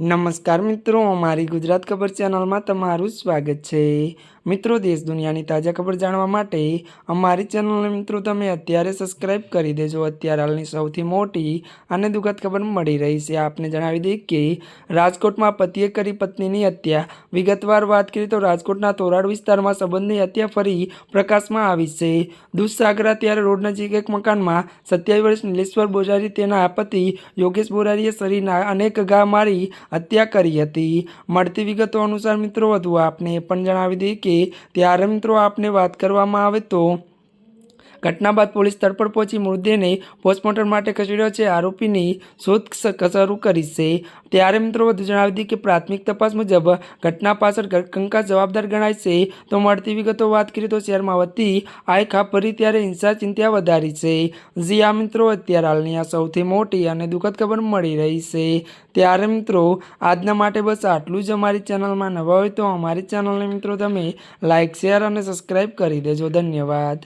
નમસ્કાર મિત્રો અમારી ગુજરાત ખબર ચેનલમાં તમારું સ્વાગત છે. મિત્રો, દેશ દુનિયાની તાજા ખબર જાણવા માટે અમારી ચેનલને મિત્રો તમે અત્યારે સબસ્ક્રાઇબ કરી દેજો. અત્યારે હાલની સૌથી મોટી અને દુઃખદ ખબર મળી રહી છે. આપને જણાવી દઈએ કે રાજકોટમાં પતિએ કરી પત્નીની હત્યા. વિગતવાર વાત કરીએ તો રાજકોટના તોરાડ વિસ્તારમાં સંબંધની હત્યા ફરી પ્રકાશમાં આવી છે. દૂધસાગરા ત્યારે રોડ નજીક એક મકાનમાં સત્યાવીસ વર્ષ નીલેશ્વર બોજારી તેના પતિ યોગેશ બોરારીએ શરીરના અનેક ઘા મારી હત્યા કરી હતી. મળતી વિગતો અનુસાર મિત્રો, વધુ આપને એ પણ જણાવી દઈએ કે ત્યારે મિત્રો આપને વાત કરવામાં આવે તો ઘટના બાદ પોલીસ સ્થળ પર પહોંચી મૃતદેહને પોસ્ટમોર્ટમ માટે ખસેડ્યો છે. આરોપીની શોધ શરૂ કરી છે. ત્યારે મિત્રો વધુ જણાવી દીધી કે પ્રાથમિક તપાસ મુજબ ઘટના પાછળ કંકાસ જવાબદાર ગણાય છે. તો મળતી વિગતો વાત કરીએ તો શહેરમાં વધતી આય ખાપ ત્યારે હિંસા ચિંતા વધારી છે. જી આ મિત્રો અત્યારે હાલની આ સૌથી મોટી અને દુઃખદ ખબર મળી રહી છે. ત્યારે મિત્રો આજના માટે બસ આટલું જ અમારી ચેનલમાં નવા હોય તો અમારી ચેનલને મિત્રો તમે લાઇક શેર અને સબસ્ક્રાઈબ કરી દેજો. ધન્યવાદ.